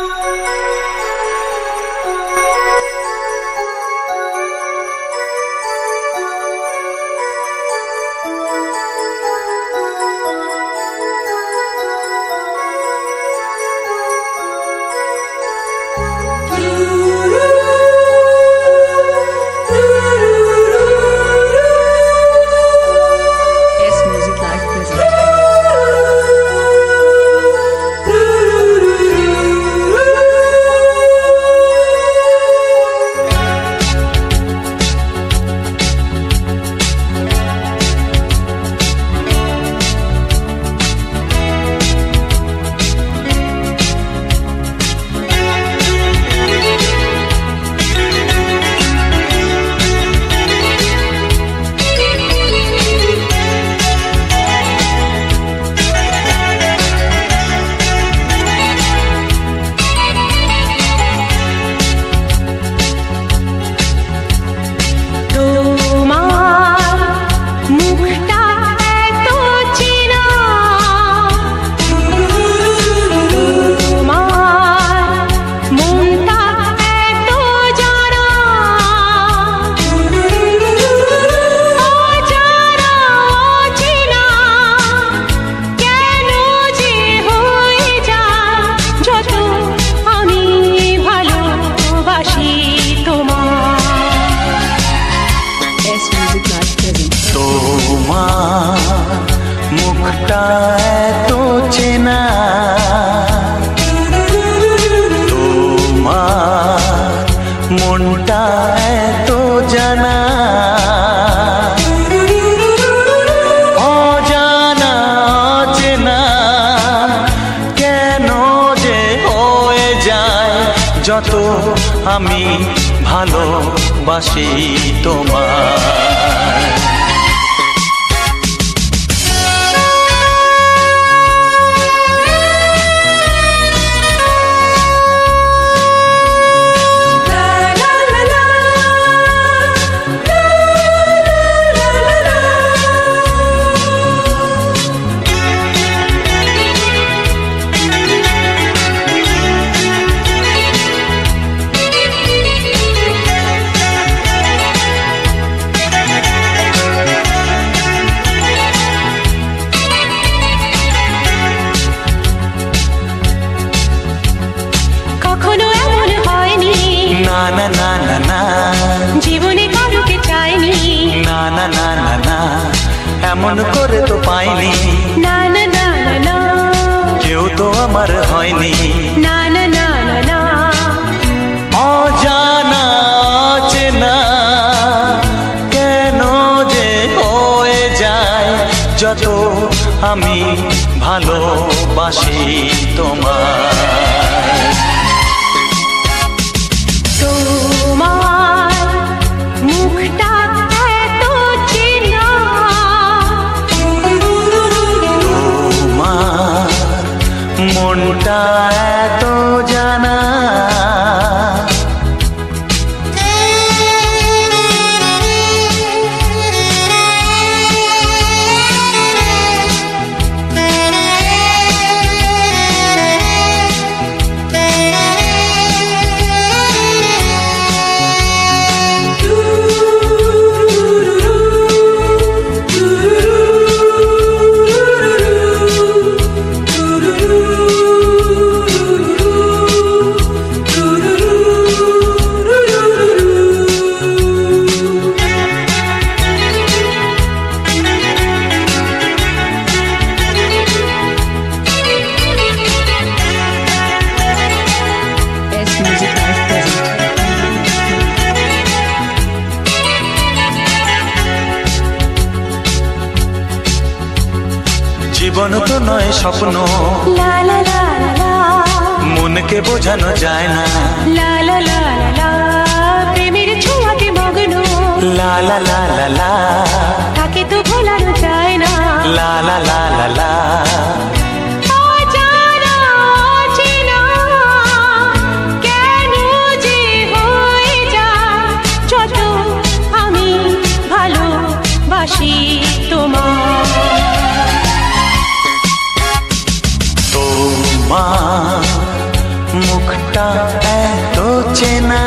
Bye. তোমার মনটা এত জানা অজানা কেন যে হয়ে যায় যত আমি ভালোবাসি তোমার না না না না জীবনে কারুকে চাইনি না না না না না এমন করে তো পাইনি না না না না কেউ তো আমার হয়নি না না না না অজানা চেনা কেন যে হয়ে যায় যত আমি ভালোবাসি তোমার মনটা জীবন তো নয় স্বপ্ন। মনকে বোঝানো যায় না। মুখটা এত চেনা।